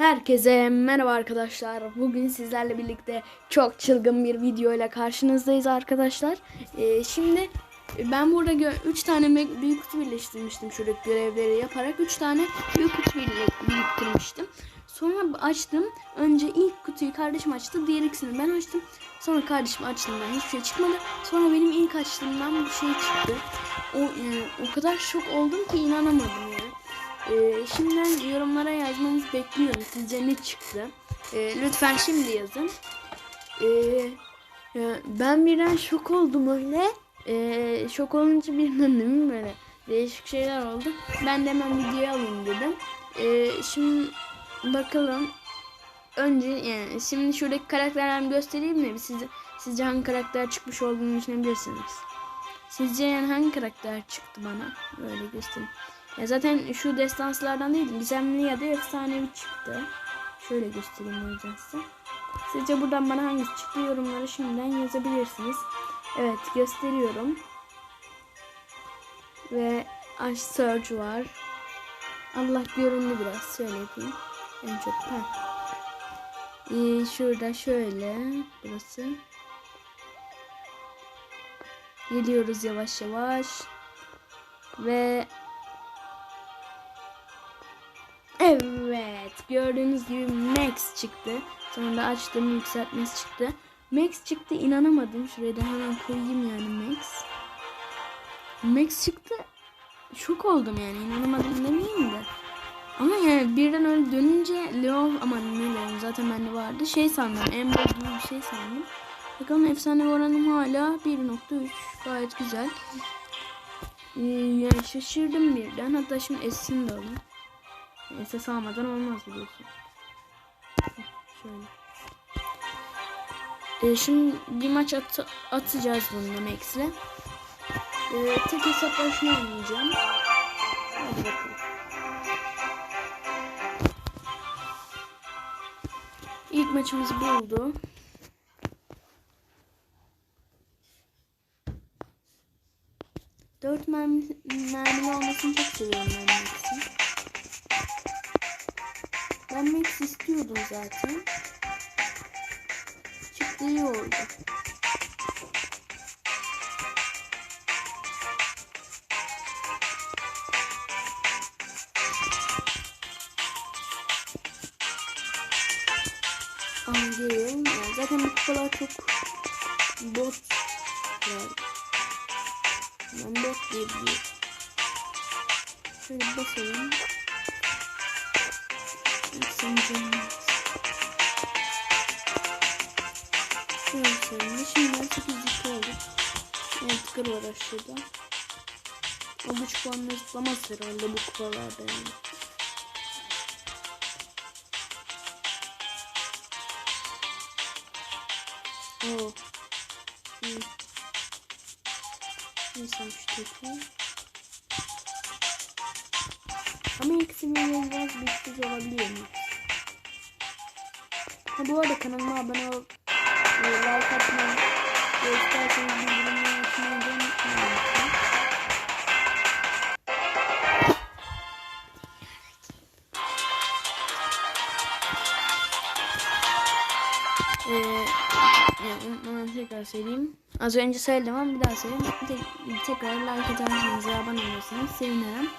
Herkese merhaba arkadaşlar. Bugün sizlerle birlikte çok çılgın bir video ile karşınızdayız arkadaşlar. Ee, şimdi ben burada 3 tane büyük kutu birleştirmiştim şuradaki görevleri yaparak. 3 tane büyük kutu biriktirmiştim. Sonra açtım. Önce ilk kutuyu kardeşim açtı. Diğer ikisini ben açtım. Sonra kardeşim açtığından hiçbir şey çıkmadı. Sonra benim ilk açtığımdan bir şey çıktı. O, yani, o kadar şok oldum ki inanamadım yani. Ee, şimdiden yorumlara yazmanızı bekliyorum. Sizce ne çıktı? Ee, lütfen şimdi yazın. Ee, ben birden şok oldum öyle. Ee, şok olunca birden değil mi böyle değişik şeyler oldu. Ben de hemen videoya alayım dedim. Ee, şimdi bakalım. Önce yani şimdi şuradaki karakterlerimi göstereyim mi? Sizce, sizce hangi karakter çıkmış olduğunu düşünebilirsiniz. Sizce yani hangi karakter çıktı bana? Böyle göstereyim. Ya zaten şu destanslardan değil, gizemli ya da efsanevi çıktı. Şöyle göstereyim o yüzden size. Sizce buradan bana hangisi çıktı yorumlara şimdiden yazabilirsiniz. Evet gösteriyorum. Ve Ash Surge var. Allah göründü biraz. Şöyle yapayım. En çok ha. Ee, şurada şöyle. Burası. Geliyoruz yavaş yavaş. Ve Evet gördüğünüz gibi Max çıktı. Sonra da açtım yükseltmesi çıktı. Max çıktı inanamadım. Şuraya da hemen koyayım yani Max. Max çıktı. Şok oldum yani inanamadım demeyeyim de. Ama yani birden öyle dönünce Leon aman ne Leon zaten bende vardı. Şey sandım Ember gibi bir şey sandım. Bakalım efsane oranım hala 1.3 gayet güzel. Ee, yani şaşırdım birden. Hatta şimdi S'ini de alayım. SS almadan olmaz biliyorsun. Şöyle. Ee, şimdi bir maç at atacağız bununla Max'le. Ee, tek hesaplaşma oynayacağım. Hadi bakalım. İlk maçımız bu oldu. Dört mermi, mermili olmasını çok seviyorum ben Max'in. Ben Max istiyordum zaten. Çıktı iyi oldu. Anlıyorum. Yani zaten bu kupalar çok bot var. Ben bot diye biliyorum. Şöyle basalım. Sanırım. Şöyle söyleyeyim. Şimdiden 8 dakika oldu. Evet kır var aşağıda. O güç puanını zıplamaz herhalde bu kupalarda yani. Oo. İyi. Neyse şu Ama ikisinin biraz güçsüz olabiliyor mu? Ha bu arada kanalıma abone ol, e, like atmayı ve isterseniz bildirimleri açmayı unutmayın. Ee, unutmadan tekrar söyleyeyim. Az önce söyledim ama bir daha söyleyeyim. Tek- tekrar like ve abone olursanız sevinirim.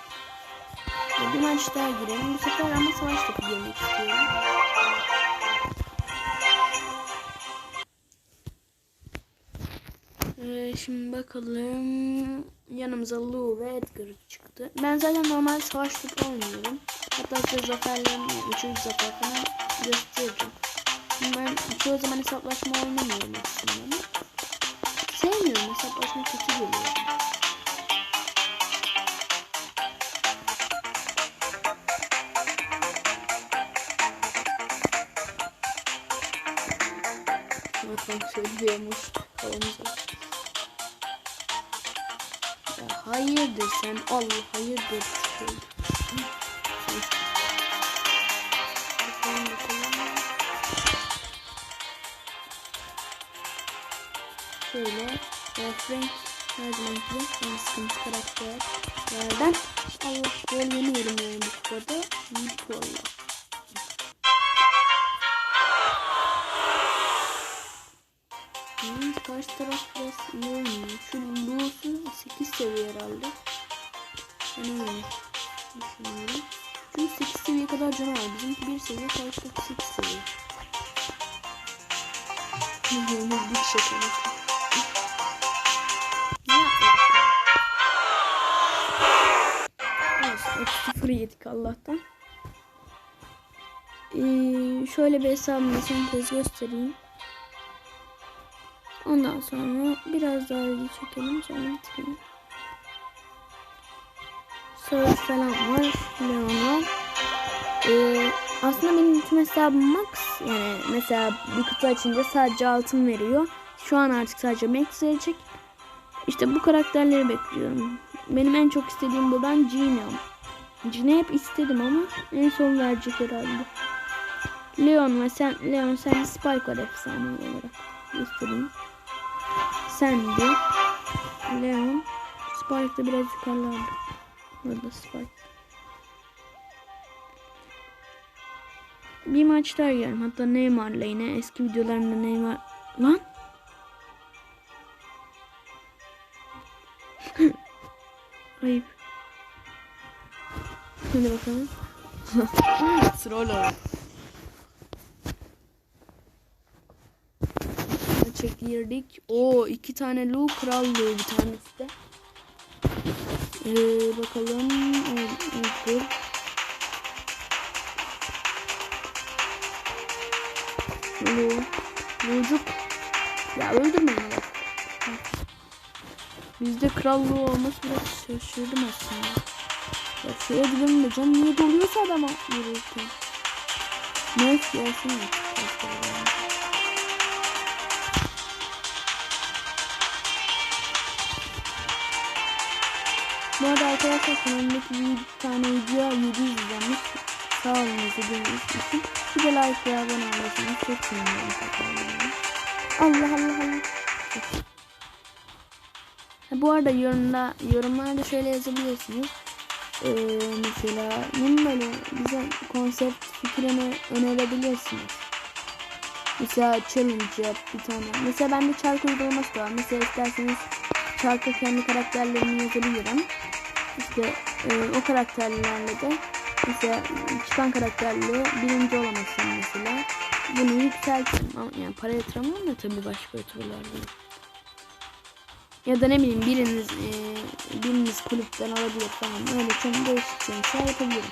Ve bir maç daha girelim. Bu sefer ama savaş topu girmek istiyorum. Ee, şimdi bakalım. Yanımıza Lou ve Edgar çıktı. Ben zaten normal savaş topu oynuyorum. Hatta size zaferlerimi, üçüncü zafer falan göstereceğim. Şimdi ben çoğu zaman hesaplaşma oynamıyorum aslında sevmiyorum hesaplaşma kötü geliyor. Bakalım söylüyormuş kavanoza. Ya hayırdır sen Allah hayırdır. Bakalım. Şöyle. e, Frank her zamanki en sıkıntı karakterlerden Allah gol yeniyorum yani bu kupada. Büyük valla. Taraf biraz iyi oynuyor. Şu Lu'su 8 seviye herhalde. Ben öyle düşünüyorum. Çünkü 8 seviye kadar canı var. Bizimki 1 seviye, karşıdaki 8 seviye. Yüzüğümüz bir şaka. Evet, 0 yedik Allah'tan. Ee, şöyle bir hesabımı kez göstereyim. Ondan sonra biraz daha video çekelim sonra bitirelim. Söz falan var. Leon var. Ee, aslında benim tüm hesabım max. Yani mesela bir kutu açınca sadece altın veriyor. Şu an artık sadece max verecek. İşte bu karakterleri bekliyorum. Benim en çok istediğim buradan Gina. Gina hep istedim ama en son verecek herhalde. Leon ve sen Leon sen Spike var efsane olarak göstereyim. Sandy, Leon, Spike de biraz yukarılarda. Burada Spike. Bir maç daha yiyorum. Hatta Neymar'la yine eski videolarımda Neymar... Lan! Ayıp. Hadi bakalım. Troll olarak. Maça girdik. O iki tane Lu kral Lu bir tanesi de. Ee, bakalım. Dur. Lu. Lucuk. Ya öldürmeyin bak. Bizde kral Lu olması biraz şaşırdım aslında. Ya şuraya gidelim de canım niye doluyorsa adama yürürken. Neyse gelsin. Bu arada arkadaşlar kanalımdaki bir tane video 700 izlenmiş. Sağ olun izlediğiniz için. Bir de like ve abone olursanız çok sevinirim. Allah Allah Allah. Bu arada yorumda, yorumlarda şöyle yazabilirsiniz. Ee, mesela bunun böyle bize konsept fikrini önerebilirsiniz. Mesela challenge yap bir tane. Mesela bende çark uygulaması da var. Mesela isterseniz çarka kendi karakterlerimi yazabilirim. İşte e, o karakterlerle de mesela çıkan karakterle birinci olamazsın mesela. Bunu yükseltirim. Ama yani para yatıramam da tabii başka youtuberlarda. Ya da ne bileyim biriniz e, biriniz kulüpten alabilir falan. Öyle çok değişik şeyler yapabilirim.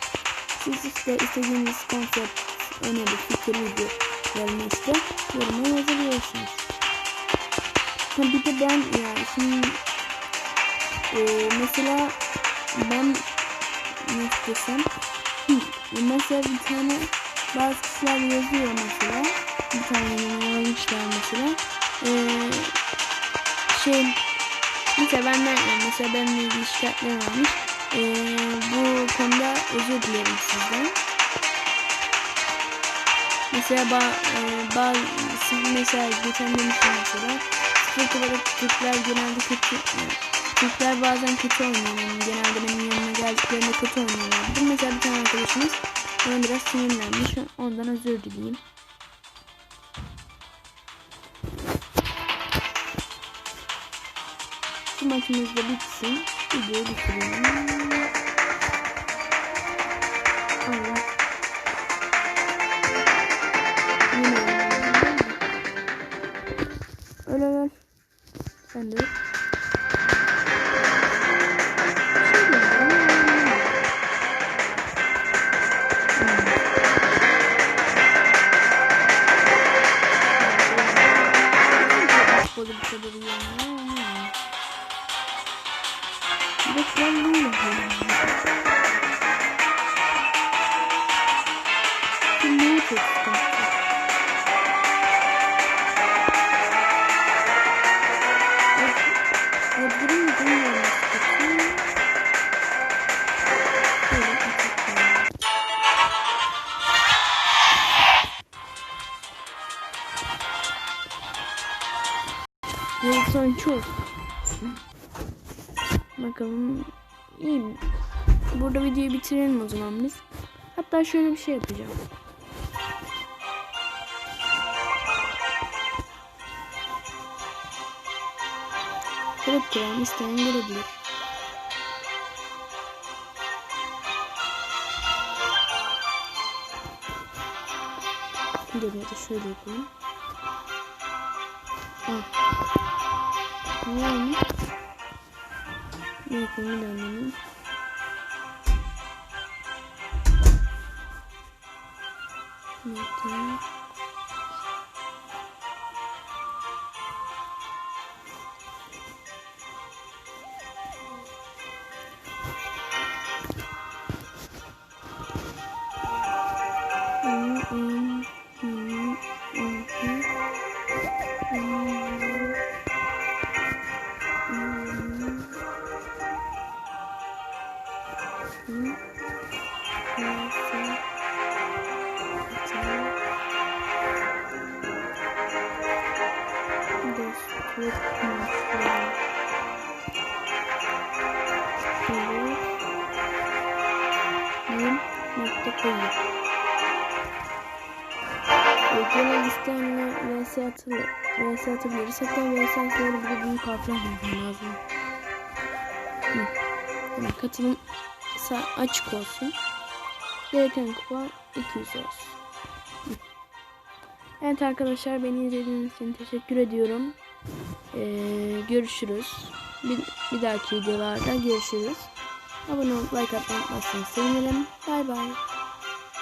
Siz işte istediğiniz konsept, öneri, fikir, videolarını işte yoruma yazabiliyorsunuz. Ha bir de ben yani şimdi e, mesela ben desem? Hı, mesela bir tane bazı kişiler yazıyor mesela. Bir tane yazmışlar mesela. E, şey mesela benden yani mesela benimle ilgili şikayetler varmış. E, bu konuda özür dilerim sizden. Mesela ba, e, bazı mesela geçen demiştim mesela. Sıfır olarak Türkler genelde kötü Türkler bazen kötü oynuyor. Yani genelde benim yanıma geldiklerinde kötü oynuyorlar. Mesela bir tane arkadaşımız bana biraz sinirlenmiş. Ondan özür dileyeyim. Bu maçımız da bitsin. Videoyu bitireyim. Allah. Öl öl. Sen de iyi? Burada videoyu bitirelim o zaman biz. Hatta şöyle bir şey yapacağım. Kılıp kıran isteyen gelebilir. Dur ya da şöyle yapalım. Ah. Ne olmuş? Ne yapalım bir daha deneyeyim. Ne yapayım? Nokta koyayım. Genel listeyle vs atılır. vs atabiliriz. Bir büyük harfler yapmam lazım. Hı. Tamam, katılım açık olsun. Gereken kupa 200 olsun. Evet arkadaşlar beni izlediğiniz için teşekkür ediyorum. Ee, görüşürüz. Bir, bir dahaki videolarda görüşürüz. Abone olup like atmayı unutmazsanız sevinirim. Bay bay.